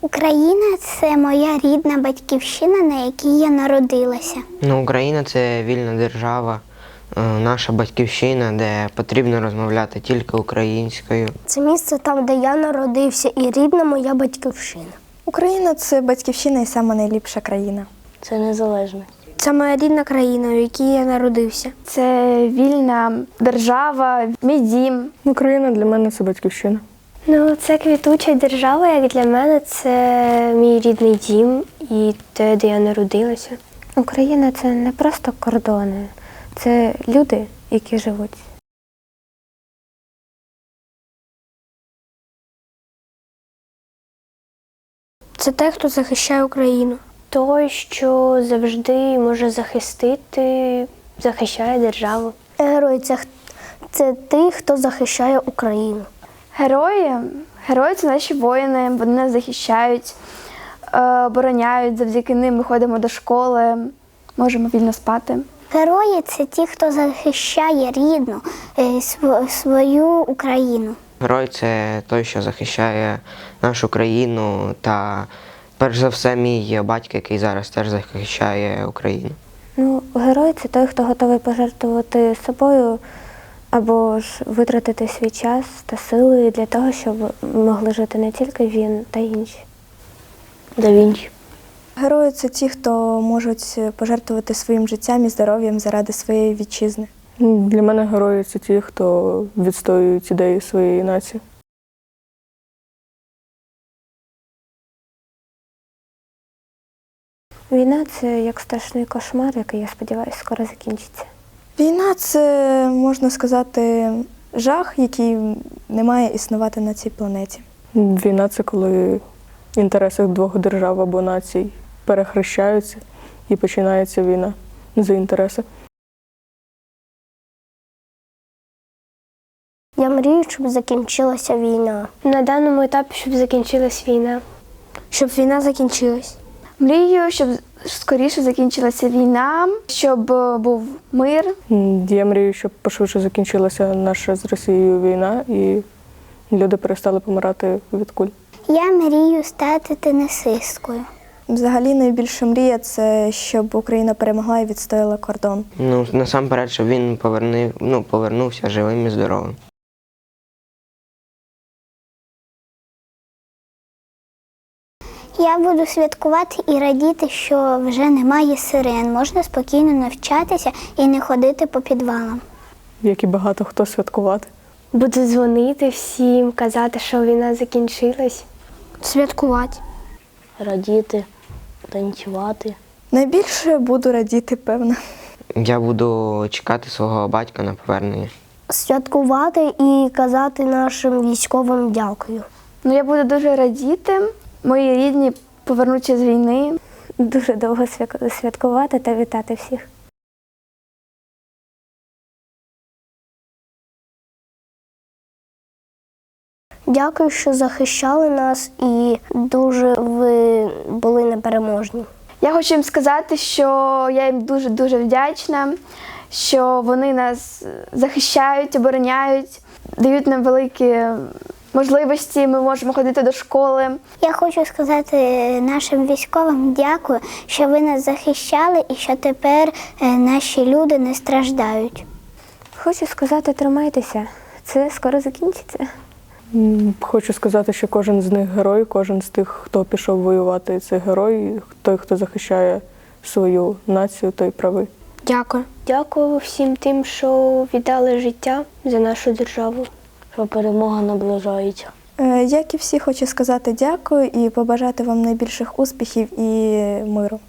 Україна це моя рідна батьківщина, на якій я народилася. Ну, Україна це вільна держава, е, наша батьківщина, де потрібно розмовляти тільки українською. Це місце там, де я народився, і рідна моя батьківщина. Україна це батьківщина і сама найліпша країна. Це незалежність. Це моя рідна країна, в якій я народився. Це вільна держава, мій дім. Україна для мене це батьківщина. Ну, це квітуча держава, як для мене, це мій рідний дім і те, де я народилася. Україна це не просто кордони, це люди, які живуть. Це те, хто захищає Україну. Той, що завжди може захистити, захищає державу. Герой це, це той, хто захищає Україну. Герої, герої це наші воїни, вони нас захищають, е, обороняють. Завдяки ним ми ходимо до школи, можемо вільно спати. Герої це ті, хто захищає рідну е, свою Україну. Герой це той, що захищає нашу країну, та перш за все мій батько, який зараз теж захищає Україну. Ну, герой це той, хто готовий пожертвувати собою або ж витратити свій час та сили для того, щоб могли жити не тільки він, та й інші. Да Вінчі. Герої це ті, хто можуть пожертвувати своїм життям і здоров'ям заради своєї вітчизни. Для мене герої це ті, хто відстоюють ідеї своєї нації. Війна це як страшний кошмар, який, я сподіваюся, скоро закінчиться. Війна це, можна сказати, жах, який не має існувати на цій планеті. Війна це коли інтереси двох держав або націй перехрещаються і починається війна за інтереси. Я мрію, щоб закінчилася війна. На даному етапі, щоб закінчилась війна. Щоб війна закінчилась. Мрію, щоб скоріше закінчилася війна, щоб був мир. Я мрію, щоб пошвидше закінчилася наша з Росією війна і люди перестали помирати від куль. Я мрію стати тенісисткою. Взагалі найбільша мрія це щоб Україна перемогла і відстояла кордон. Ну, насамперед, щоб він повернив, ну, повернувся живим і здоровим. Я буду святкувати і радіти, що вже немає сирен. Можна спокійно навчатися і не ходити по підвалам. Як і багато хто святкувати. Буду дзвонити всім, казати, що війна закінчилась. Святкувати. Радіти, танцювати. Найбільше буду радіти, певно. Я буду чекати свого батька на повернення. Святкувати і казати нашим військовим дякую. Ну, я буду дуже радіти. Мої рідні повернуться з війни. Дуже довго святкувати та вітати всіх. Дякую, що захищали нас і дуже ви були непереможні. Я хочу їм сказати, що я їм дуже дуже вдячна, що вони нас захищають, обороняють, дають нам великі можливості. Ми можемо ходити до школи. Я хочу сказати нашим військовим дякую, що ви нас захищали і що тепер е, наші люди не страждають. Хочу сказати, тримайтеся, це скоро закінчиться. Хочу сказати, що кожен з них герой, кожен з тих, хто пішов воювати, це герой, той, хто захищає свою націю, той правий. Дякую. Дякую всім тим, що віддали життя за нашу державу. Що перемога наближається. Е, Як і всі, хочу сказати дякую і побажати вам найбільших успіхів і миру.